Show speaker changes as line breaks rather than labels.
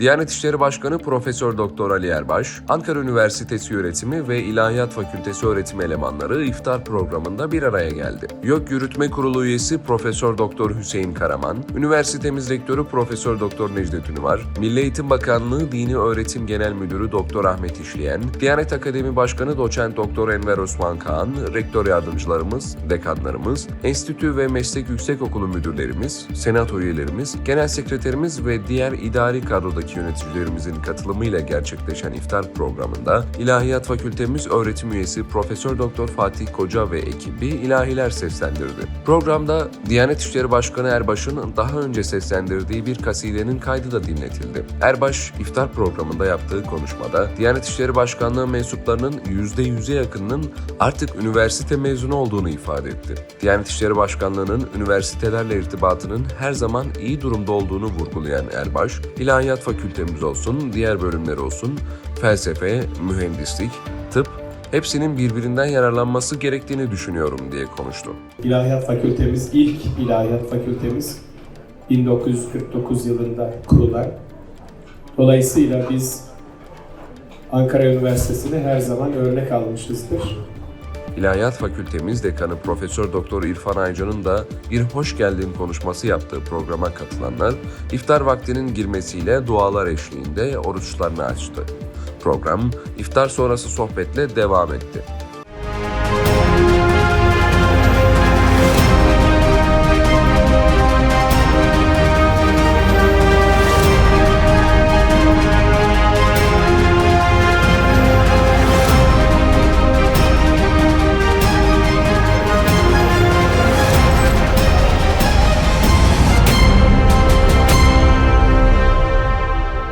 Diyanet İşleri Başkanı Profesör Doktor Ali Erbaş, Ankara Üniversitesi Öğretimi ve İlahiyat Fakültesi öğretim elemanları iftar programında bir araya geldi. YÖK Yürütme Kurulu üyesi Profesör Doktor Hüseyin Karaman, üniversitemiz rektörü Profesör Doktor Necdet Ünvar, Milli Eğitim Bakanlığı Dini Öğretim Genel Müdürü Doktor Ahmet İşleyen, Diyanet Akademi Başkanı Doçent Doktor Enver Osman Kağan, rektör yardımcılarımız, dekanlarımız, enstitü ve meslek yüksekokulu müdürlerimiz, senato üyelerimiz, genel sekreterimiz ve diğer idari kadrodaki yöneticilerimizin katılımıyla gerçekleşen iftar programında İlahiyat Fakültemiz öğretim üyesi Profesör Doktor Fatih Koca ve ekibi ilahiler seslendirdi. Programda Diyanet İşleri Başkanı Erbaş'ın daha önce seslendirdiği bir kasidenin kaydı da dinletildi. Erbaş iftar programında yaptığı konuşmada Diyanet İşleri Başkanlığı mensuplarının %100'e yakınının artık üniversite mezunu olduğunu ifade etti. Diyanet İşleri Başkanlığı'nın üniversitelerle irtibatının her zaman iyi durumda olduğunu vurgulayan Erbaş, İlahiyat Fakültemiz olsun, diğer bölümler olsun, felsefe, mühendislik, tıp, hepsinin birbirinden yararlanması gerektiğini düşünüyorum diye konuştu.
İlahiyat Fakültemiz ilk İlahiyat Fakültemiz 1949 yılında kurulan. Dolayısıyla biz Ankara Üniversitesi'ne her zaman örnek almışızdır.
İlahiyat Fakültemiz Dekanı Profesör Doktor İrfan Aycan'ın da bir hoş geldin konuşması yaptığı programa katılanlar iftar vaktinin girmesiyle dualar eşliğinde oruçlarını açtı. Program iftar sonrası sohbetle devam etti.